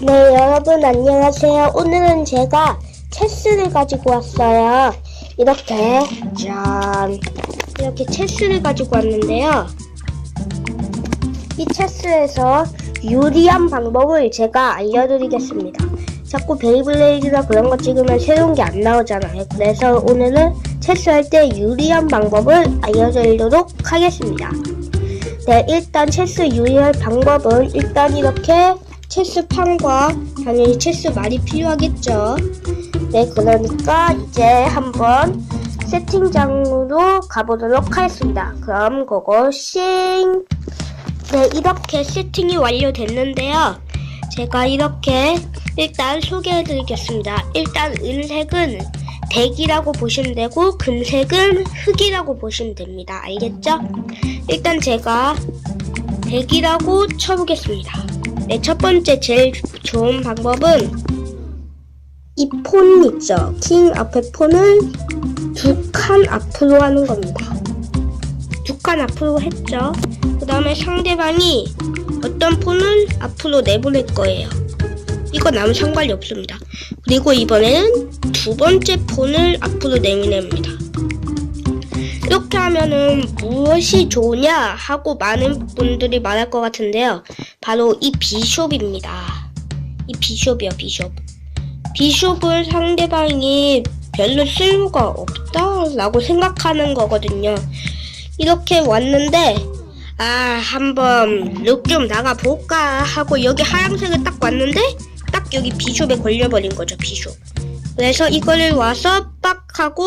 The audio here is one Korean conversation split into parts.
네, 여러분 안녕하세요. 오늘은 제가 체스를 가지고 왔어요. 이렇게 짠 이렇게 체스를 가지고 왔는데요. 이 체스에서 유리한 방법을 제가 알려드리겠습니다. 자꾸 베이블레이드나 그런 거 찍으면 새로운 게 안 나오잖아요. 그래서 오늘은 체스할 때 유리한 방법을 알려드리도록 하겠습니다. 네, 일단 체스 유리할 방법은 일단 이렇게 체스판과 당연히 체스 말이 필요하겠죠. 네, 그러니까 이제 한번 세팅장으로 가보도록 하겠습니다. 그럼 고고싱! 네, 이렇게 세팅이 완료됐는데요. 제가 이렇게 일단 소개해드리겠습니다. 일단 은색은 백이라고 보시면 되고 금색은 흑이라고 보시면 됩니다. 알겠죠? 일단 제가 백이라고 쳐보겠습니다. 네, 첫 번째 제일 좋은 방법은 이 폰 있죠? 킹 앞에 폰을 두 칸 앞으로 하는 겁니다. 두 칸 앞으로 했죠? 그 다음에 상대방이 어떤 폰을 앞으로 내보낼 거예요. 이건 아무 상관이 없습니다. 그리고 이번에는 두 번째 폰을 앞으로 내보냅니다. 이렇게 하면은 무엇이 좋으냐 하고 많은 분들이 말할 것 같은데요. 바로 이 비숍입니다. 이 비숍이요, 비숍. 비숍은 상대방이 별로 쓸모가 없다라고 생각하는 거거든요. 이렇게 왔는데, 아, 한번 룩 좀 나가볼까 하고 여기 하얀색을 딱 왔는데, 딱 여기 비숍에 걸려버린 거죠, 비숍. 그래서 이거를 와서 빡 하고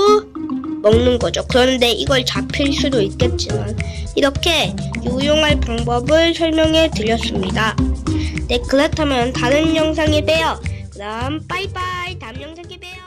먹는 거죠. 그런데 이걸 잡힐 수도 있겠지만 이렇게 유용할 방법을 설명해 드렸습니다. 네, 그렇다면 다른 영상에 봬요. 그럼 빠이빠이 다음 영상에 봬요.